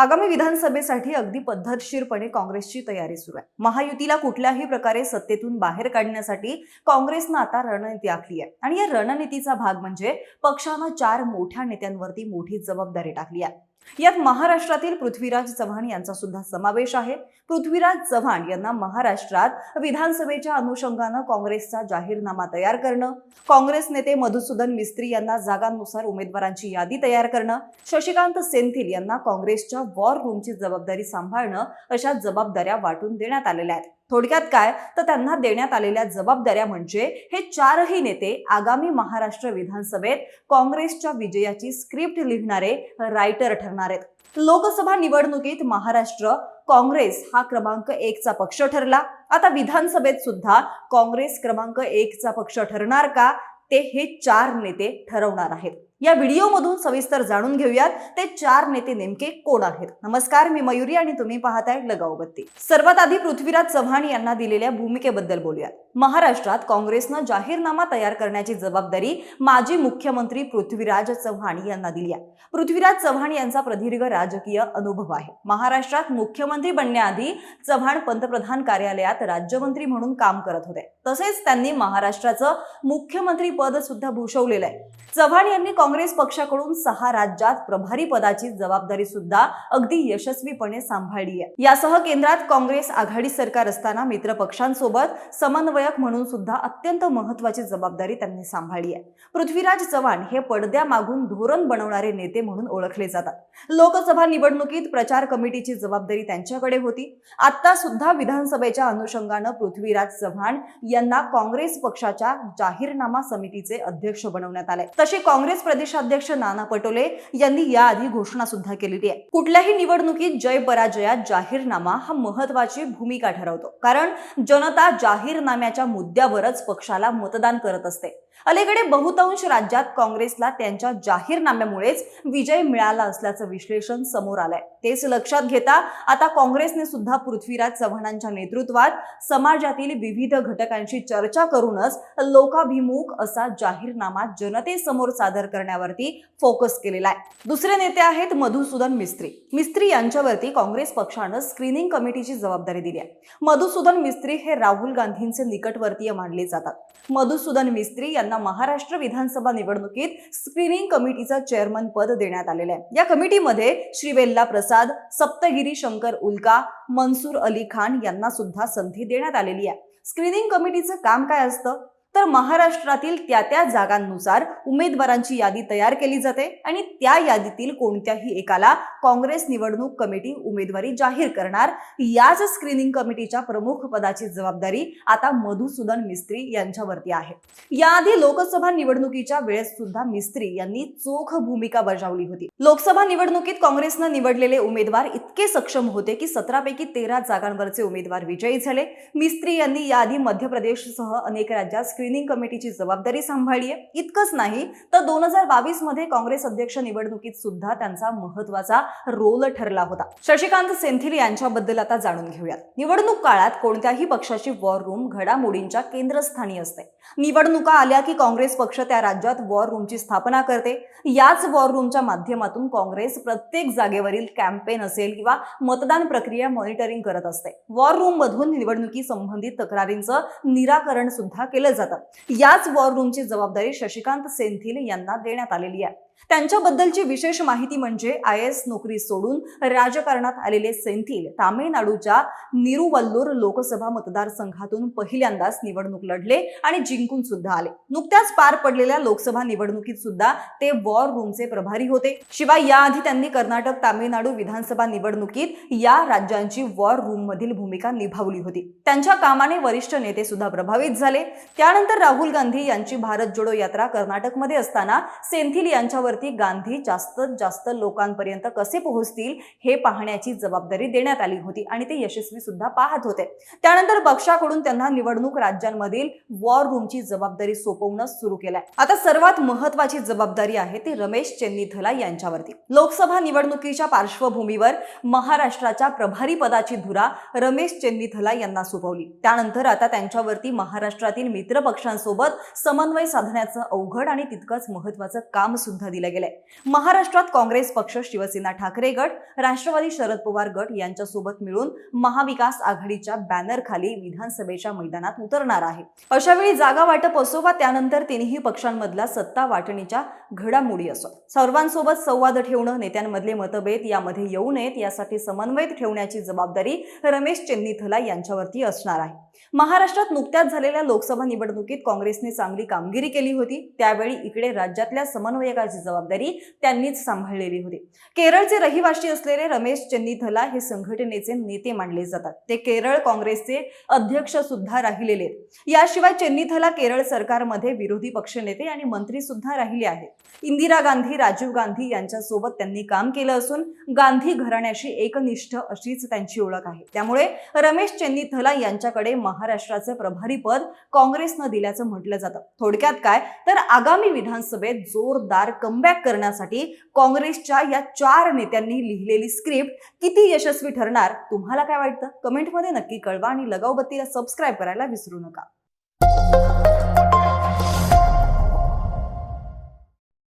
आगामी विधानसभेसाठी अगदी पद्धतशीरपणे काँग्रेसची तयारी सुरू आहे. महायुतीला कुठल्याही प्रकारे सत्तेतून बाहेर काढण्यासाठी काँग्रेसनं आता रणनीती आखली आहे. आणि या रणनीतीचा भाग म्हणजे पक्षानं चार मोठ्या नेत्यांवरती मोठी जबाबदारी टाकली आहे. यात महाराष्ट्रातील पृथ्वीराज चव्हाण यांचा सुद्धा समावेश आहे. पृथ्वीराज चव्हाण यांना महाराष्ट्रात विधानसभेच्या अनुषंगानं काँग्रेसचा जाहीरनामा तयार करणं काँग्रेस नेते मधुसूदन मिस्त्री यांना जागांनुसार उमेदवारांची यादी तयार करणं शशिकांत सेंथिल यांना काँग्रेसच्या वॉर रूमची जबाबदारी सांभाळणं अशा जबाबदाऱ्या वाटून देण्यात आलेल्या आहेत. थोडक्यात काय? तर त्यांना देण्यात आलेल्या जबाबदाऱ्या म्हणजे हे चारही नेते आगामी महाराष्ट्र विधानसभेत काँग्रेसच्या विजयाची स्क्रिप्ट लिहिणारे रायटर ठरणार आहेत. लोकसभा निवडणुकीत महाराष्ट्र काँग्रेस हा क्रमांक एकचा पक्ष ठरला. आता विधानसभेत सुद्धा काँग्रेस क्रमांक एकचा पक्ष ठरणार का? ते हे चार नेते ठरवणार आहेत. या व्हिडिओमधून सविस्तर जाणून घेऊयात. ते चार नेते नेमके कोण आहेत? नमस्कार मी मयुरी आणि तुम्ही पाहताय लगावबत्ती सर्वात आधी पृथ्वीराज चव्हाण यांना दिलेल्या भूमिकेबद्दल बोलूयात. महाराष्ट्रात काँग्रेसनं जाहीरनामा तयार करण्याची जबाबदारी माजी मुख्यमंत्री पृथ्वीराज चव्हाण यांना दिली आहे. पृथ्वीराज चव्हाण यांचा प्रदीर्घ राजकीय अनुभव आहे. महाराष्ट्रात मुख्यमंत्री बनण्याआधी चव्हाण पंतप्रधान कार्यालयात राज्यमंत्री म्हणून काम करत होते. तसेच त्यांनी महाराष्ट्राचं मुख्यमंत्री पद सुद्धा भूषवलेलं आहे. चव्हाण यांनी काँग्रेस पक्षाकडून सहा राज्यात प्रभारी पदाची जबाबदारी सुद्धा अगदी यशस्वीपणे सांभाळली आहे यासह केंद्रात काँग्रेस आघाडी सरकार असताना मित्र पक्षांसोबत समन्वयक म्हणून सुद्धा अत्यंत महत्वाची जबाबदारी त्यांनी सांभाळली आहे पृथ्वीराज चव्हाण हे पडद्यामागून धोरण बनवणारे नेते म्हणून ओळखले जातात. लोकसभा निवडणुकीत प्रचार कमिटीची जबाबदारी त्यांच्याकडे होती. आता सुद्धा विधानसभेच्या अनुषंगानं पृथ्वीराज चव्हाण यांना काँग्रेस पक्षाच्या जाहीरनामा समितीचे अध्यक्ष बनवण्यात आले. तसे काँग्रेस प्रदेशाध्यक्ष नाना पटोले यांनी याआधी घोषणा सुद्धा केलेली आहे. कुठल्याही निवडणुकीत जय पराजयात जाहीरनामा हा महत्वाची भूमिका ठरवतो. कारण जनता जाहीरनाम्याच्या मुद्द्यावरच पक्षाला मतदान करत असते. अलीकडे बहुतांश राज्यात काँग्रेसला त्यांच्या जाहीरनाम्यामुळेच विजय मिळाला असल्याचं विश्लेषण समोर आलंय. तेच लक्षात घेता आता काँग्रेसने सुद्धा पृथ्वीराज चव्हाणांच्या नेतृत्वात समाजातील विविध घटकांशी चर्चा करूनच लोकाभिमुख असा जाहीरनामा जनतेसमोर सादर करण्यावरती फोकस केलेला आहे. दुसरे नेते आहेत मधुसूदन मिस्त्री. मिस्त्री यांच्यावरती काँग्रेस पक्षानं स्क्रीनिंग कमिटीची जबाबदारी दिली आहे. मधुसूदन मिस्त्री हे राहुल गांधींचे निकटवर्तीय मानले जातात. मधुसूदन मिस्त्री यांना महाराष्ट्र विधानसभा निवडणुकीत स्क्रीनिंग कमिटीचं चेअरमन पद देण्यात आलेलं आहे. या कमिटीमध्ये श्रीवेल्ला प्रसाद सप्तगिरी शंकर उल्का मनसूर अली खान यांना सुद्धा संधी देण्यात आलेली आहे. स्क्रीनिंग कमिटीचं काम काय असतं? तर महाराष्ट्रातील त्या त्या जागांनुसार उमेदवारांची यादी तयार केली जाते आणि त्या यादीतील कोणत्याही एकाला काँग्रेस निवडणूक कमिटी उमेदवारी जाहीर करणार. याच स्क्रीनिंग कमिटीच्या प्रमुख पदाची जबाबदारी आता मधुसूदन मिस्त्री यांच्यावरती आहे. याआधी लोकसभा निवडणुकीच्या वेळेस सुद्धा मिस्त्री यांनी चोख भूमिका बजावली होती. लोकसभा निवडणुकीत काँग्रेसनं निवडलेले उमेदवार इतके सक्षम होते की सतरापैकी तेरा जागांवरचे उमेदवार विजयी झाले. मिस्त्री यांनी याआधी मध्य प्रदेशसह अनेक राज्यात स्क्रीनिंग कमिटीची जबाबदारी सांभाळली आहे इतकंच नाही तर दोन हजार बावीसमध्ये काँग्रेस अध्यक्ष निवडणुकीत सुद्धा त्यांचा महत्त्वाचा रोल ठरला होता. शशिकांत सेंथिल यांच्याबद्दल आता जाणून घेऊयात. निवडणूक काळात कोणत्याही पक्षाची वॉर रूम घडामोडींच्या केंद्रस्थानी असते. निवडणुका आल्या की काँग्रेस पक्ष त्या राज्यात वॉर रूमची स्थापना करते. याच वॉर रूमच्या माध्यमातून काँग्रेस प्रत्येक जागेवरील कॅम्पेन असेल किंवा मतदान प्रक्रिया मॉनिटरिंग करत असते. वॉर रूम मधून निवडणुकी संबंधित तक्रारींचं निराकरण सुद्धा केलं जातं. याच वॉर रूमची जबाबदारी शशिकांत सेंथिल यांना देण्यात आलेली आहे. त्यांच्याबद्दलची विशेष माहिती म्हणजे आय एस नोकरी सोडून राजकारणात आलेले सेंथिल तामिळनाडूच्या निरुवल्लूर लोकसभा मतदारसंघातून पहिल्यांदाच निवडणूक लढले आणि जिंकून सुद्धा आले. नुकत्याच पार पडलेल्या लोकसभा निवडणुकीत सुद्धा ते वॉर रूमचे प्रभारी होते. शिवाय याआधी त्यांनी कर्नाटक तामिळनाडू विधानसभा निवडणुकीत या राज्यांची वॉर रूम मधील भूमिका निभावली होती. त्यांच्या कामाने वरिष्ठ नेते सुद्धा प्रभावित झाले. त्यानंतर राहुल गांधी यांची भारत जोडो यात्रा कर्नाटकमध्ये असताना सेंथिल यांच्यावर यांच्यावरती गांधी जास्तीत जास्त लोकांपर्यंत कसे पोहोचतील हे पाहण्याची जबाबदारी देण्यात आली होती आणि ते यशस्वी सुद्धा पाहत होते. त्यानंतर पक्षाकडून त्यांना निवडणूक राज्यांमधील वॉर रूमची जबाबदारी सोपवणं सुरू केलंय. आता सर्वात महत्वाची जबाबदारी आहे ती रमेश चेन्नीथला यांच्यावरती. लोकसभा निवडणुकीच्या पार्श्वभूमीवर महाराष्ट्राच्या प्रभारी पदाची धुरा रमेश चेन्नीथला यांना सोपवली. त्यानंतर आता त्यांच्यावरती महाराष्ट्रातील मित्र पक्षांसोबत समन्वय साधण्याचं अवघड आणि तितकंच महत्वाचं काम सुद्धा दिलं गेलंय. महाराष्ट्रात काँग्रेस पक्ष शिवसेना ठाकरे गट राष्ट्रवादी शरद पवार गट यांच्यासोबत मिळून महाविकास आघाडीच्या बॅनरखाली विधानसभेच्या मैदानात उतरणार आहे. अशावेळी जागा वाटप असो वा त्यानंतर तिन्ही पक्षांमधला सत्ता वाटणीच्या घडामोडी असो. सर्वांसोबत संवाद ठेवणं नेत्यांमधले मतभेद यामध्ये येऊ नयेत यासाठी समन्वय ठेवण्याची जबाबदारी रमेश चेन्नीथला यांच्यावरती असणार आहे. महाराष्ट्रात नुकत्याच झालेल्या लोकसभा निवडणुकीत काँग्रेसने चांगली कामगिरी केली होती. त्यावेळी इकडे राज्यातल्या समन्वयकाची जबाबदारी त्यांनीच सांभाळलेली होती. केरळचे रहिवासी असलेले रमेश चेन्नीथला हे संघटनेचे नेते मानले जातात. ते केरळ काँग्रेसचे अध्यक्ष सुद्धा राहिलेले याशिवाय चेन्नीथला केरळ सरकारमध्ये विरोधी पक्षनेते आणि मंत्री सुद्धा राहिले आहेत. इंदिरा गांधी राजीव गांधी यांच्यासोबत त्यांनी काम केलं असून गांधी घराण्याशी एकनिष्ठ अशीच त्यांची ओळख आहे. त्यामुळे रमेश चेन्नीथला यांच्याकडे महाराष्ट्राचे प्रभारी पद काँग्रेसनं दिल्याचं म्हटलं जातं. थोडक्यात काय? तर आगामी विधानसभेत जोरदार कमबॅक करण्यासाठी काँग्रेसच्या या चार नेत्यांनी लिहिलेली स्क्रिप्ट किती यशस्वी ठरणार? तुम्हाला काय वाटतं? कमेंटमध्ये नक्की कळवा आणि लगावबत्तीला सबस्क्राईब करायला विसरू नका.